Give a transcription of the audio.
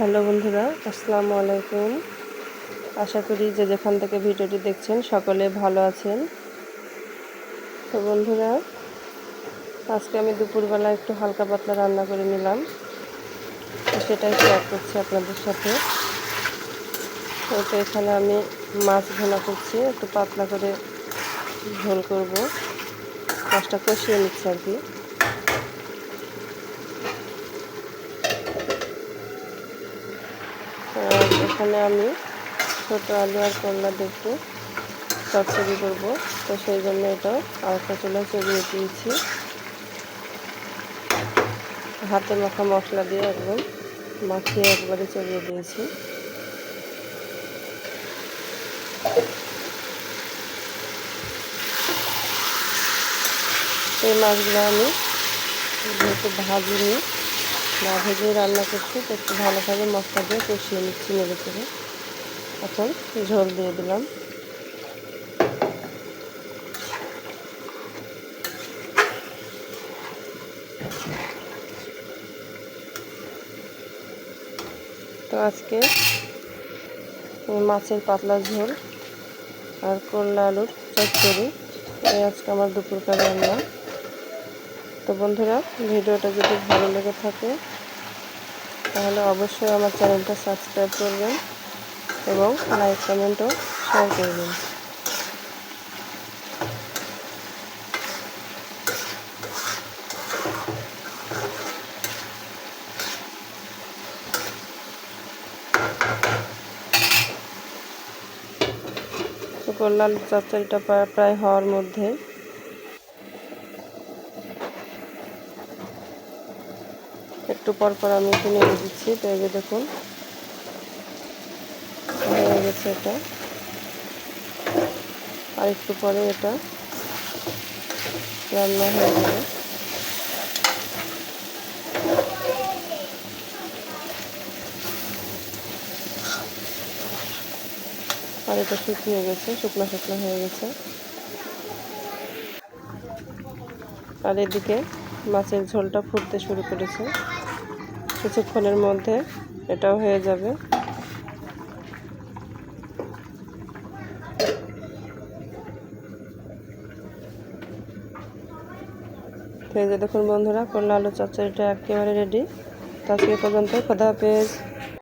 Hello বন্ধুরা, আসসালামু আলাইকুম। আশা করি যে যেখান থেকে ভিডিওটি দেখছেন সকলে ভালো আছেন। তো বন্ধুরা, আজকে আমি দুপুরবেলা একটু হালকা পাতলা রান্না করে নিলাম। সেটাই শেয়ার করছি আপনাদের সাথে। তো এখানে আমি মাছ ভোনা করছি, একটু পাতলা করে ঝোল করব। মাছটা কষিয়ে নিচ্ছি আর কি। এখানে আমি ছোটো আলু আর করলা একটু চচ্চড়ি করব। তো সেই জন্য এটা আরেকটা চুলা চড়িয়ে দিয়েছি। হাতে মাখা মশলা দিয়ে একদম মাখিয়ে একবারে চড়িয়ে দিয়েছি। এই মাছগুলো আমি যেহেতু ভাজিনি না ভেজে রান্না করছি, তো একটু ভালোভাবে মশলা দিয়ে কষিয়ে নিচ্ছি নেড়ে করে এখন ঝোল দিয়ে দিলাম। তো আজকে মাছের পাতলা ঝোল আর করলা আলুর চচ্চড়ি, এই আজকে আমার দুপুরকার রান্না। তো বন্ধুরা, ভিডিওটা যদি ভালো লেগে থাকে, তাহলে অবশ্যই আমার চ্যানেলটা সাবস্ক্রাইব করবেন এবং লাইক কমেন্টও শেয়ার করবেন। তো চচ্চড়িটা প্রায় হওয়ার মধ্যে একটু পর পর আমি একটু নেড়ে দিচ্ছি। তো এই যে দেখুন, হয়ে গেছে এটা। আর একটু পরে এটা রান্না হয়ে যাবে। আর এটা শুকিয়ে গেছে, শুকনো শুকনো হয়ে গেছে। আর এদিকে মাছের ঝোলটা ফুটতে শুরু করেছে। কিছুক্ষণের মধ্যে এটাও হয়ে যাবে। এই যে দেখুন বন্ধুরা, করলা আলু চচ্চড়িটা একেবারে রেডি তো আজকে পর্যন্ত খোদা হাফেজ।